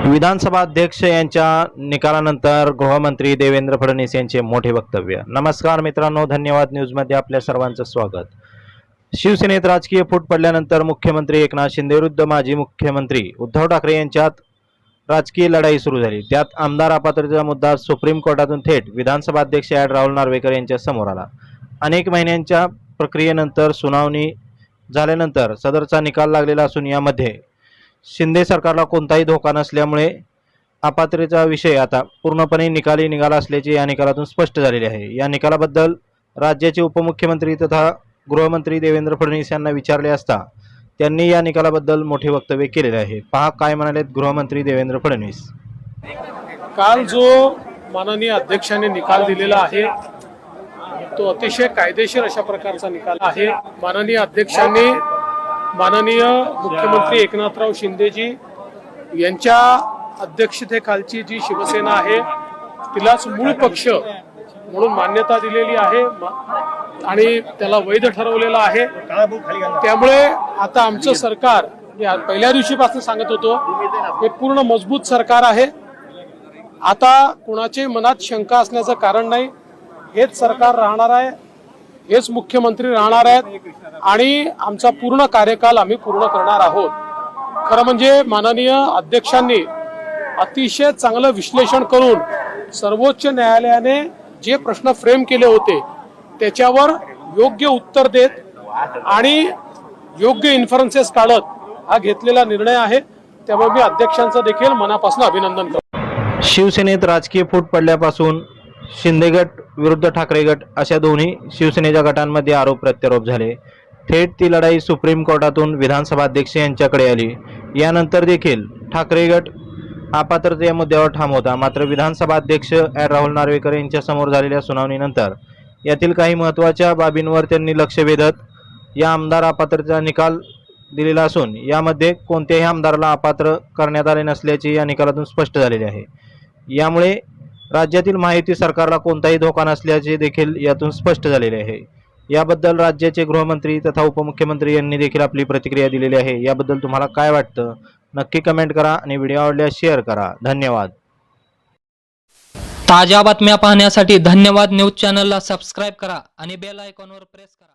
विधानसभा अध्यक्ष यांच्या निकालानंतर गृहमंत्री देवेंद्र फडणवीस यांचे मोठे वक्तव्य. नमस्कार मित्रांनो धन्यवाद न्यूजमध्ये आपल्या सर्वांचं स्वागत. शिवसेनेत राजकीय फूट पडल्यानंतर मुख्यमंत्री एकनाथ शिंदे विरुद्ध माजी मुख्यमंत्री उद्धव ठाकरे यांच्यात राजकीय लढाई सुरू झाली. त्यात आमदार अपात्रतेचा मुद्दा सुप्रीम कोर्टातून थेट विधानसभा अध्यक्ष ॲड राहुल नार्वेकर यांच्या समोर आला. अनेक महिन्यांच्या प्रक्रियेनंतर सुनावणी झाल्यानंतर सदरचा निकाल लागलेला असून यामध्ये शिंदे सरकारला कोणताही धोका नसल्यामुळे अपात्रतेचा विषय आता पूर्णपणे निकाली निघाला असल्याचे या निकालातून स्पष्ट झालेले आहे. या निकालाबद्दल राज्याचे उपमुख्यमंत्री तथा गृहमंत्री देवेंद्र फडणवीस यांना विचारले असता त्यांनी या निकालाबद्दल मोठे वक्तव्य केलेले आहे. पहा काय म्हणालेत गृहमंत्री देवेंद्र फडणवीस. काल जो माननीय अध्यक्षांनी निकाल दिलेला आहे तो अतिशय कायदेशीर अशा प्रकारचा निकाल आहे. माननीय अध्यक्षांनी माननीय मुख्यमंत्री एकनाथराव शिंदेजी यांच्या अध्यक्षतेखालची जी शिवसेना आहे तिलाच मूळ पक्ष म्हणून मान्यता दिलेली आहे आणि त्याला वैध ठरवलेलं आहे. त्यामुळे आता आमचं सरकार मी पहिल्या दिवशीपासून सांगत होतो हे पूर्ण मजबूत सरकार आहे. आता कुणाचे मनात शंका असण्याचं कारण नाही. हेच सरकार राहणार आहे हेच मुख्यमंत्री राहणार आहेत. आणि आमचा पूर्ण कार्यकाल आम्ही पूर्ण करणार आहोत. खरं म्हणजे माननीय अध्यक्षांनी अतिशय चांगलं विश्लेषण करून सर्वोच्च न्यायालयाने जे प्रश्न फ्रेम केले होते त्याच्यावर योग्य उत्तर देत आणि योग्य इन्फरन्सेस काढत हा घेतलेला निर्णय आहे. त्यामुळे मी अध्यक्षांचं देखील मनापासून अभिनंदन करतो. शिवसेनेत राजकीय फूट पडल्यापासून शिंदे गट विरुद्ध ठाकरे गट अशा दोन्ही शिवसेनेच्या गटांमध्ये आरोप प्रत्यारोप झाले. थेट ती लढाई सुप्रीम कोर्टातून विधानसभा अध्यक्ष यांच्याकडे आली. यानंतर देखील ठाकरे गट अपात्रते या मुद्द्यावर ठाम होता. मात्र विधानसभा अध्यक्ष ॲड राहुल नार्वेकर यांच्यासमोर झालेल्या सुनावणीनंतर यातील काही महत्त्वाच्या बाबींवर त्यांनी लक्ष वेधत या आमदार अपात्रतेचा निकाल दिलेला असून यामध्ये कोणत्याही आमदाराला अपात्र करण्यात आले नसल्याचे या निकालातून स्पष्ट झालेले आहे. यामुळे राज्यातील माहिती सरकारला कोणताही धोका नसल्याचे देखील यातून स्पष्ट झालेले आहे. याबद्दल राज्याचे गृहमंत्री तथा उपमुख्यमंत्री यांनी देखील आपली प्रतिक्रिया दिलेली आहे. याबद्दल तुम्हाला काय वाटतं? नक्की कमेंट करा आणि व्हिडिओ आवडल्यास शेअर करा. धन्यवाद. ताज्या बातम्या पाहण्यासाठी धन्यवाद न्यूज चॅनलला सबस्क्राईब करा आणि बेल आयकॉनवर प्रेस करा.